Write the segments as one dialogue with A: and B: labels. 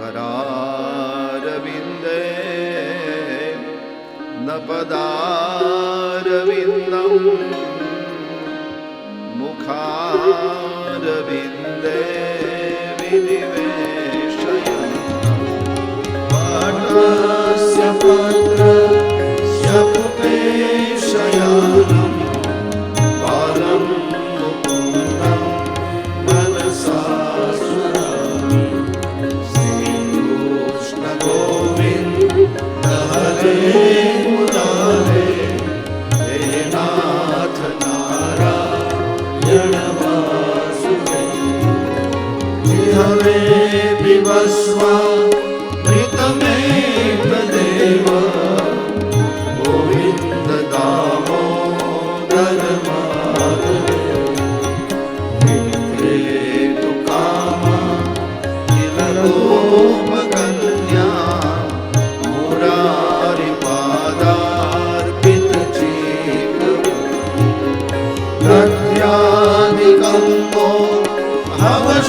A: करारविन्दे न पदारविन्दं मुखारविन्दे विनिवेशय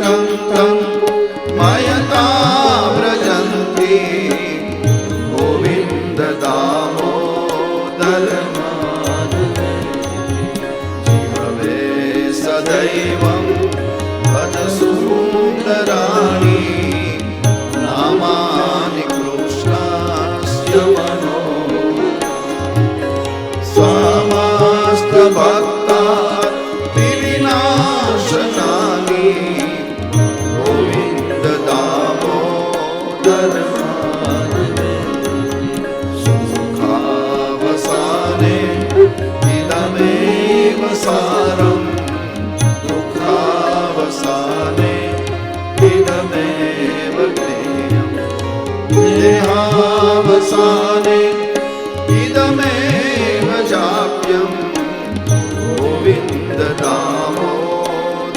A: तं तं मयता व्रजन्ति गोविन्ददामोदरमाधवे सदैव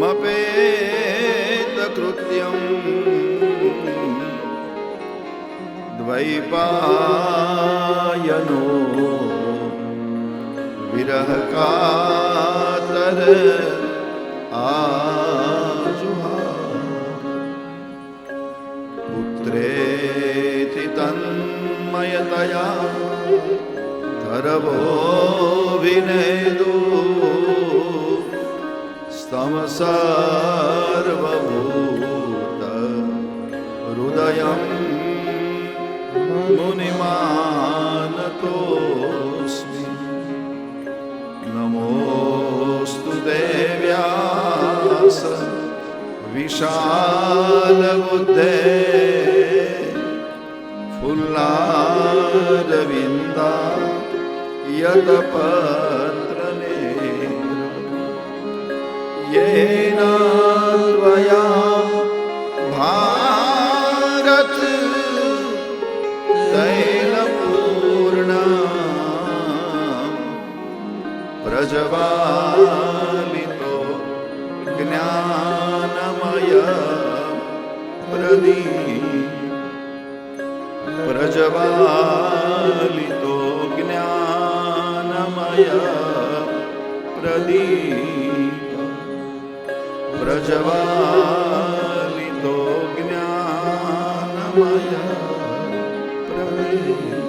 A: मपेतकृत्यं द्वैपायनो विरहकातर आजुहा पुत्रेति तन्मयतया धरभो विनेदू તમ સર્વભૂત હૃદય મુનિમાનતોસ્મિ નમોસ્તુ દેવ્યાસ વિશાલ બુદ્ધે ફુલ્લારવિંદા યત પર येन भारत तैलपूर्णा प्रजवालितो ज्ञानमय प्रजवालितो ज्ञानमय વ્રજવાલી તો જ્ઞાનમય પ્રણી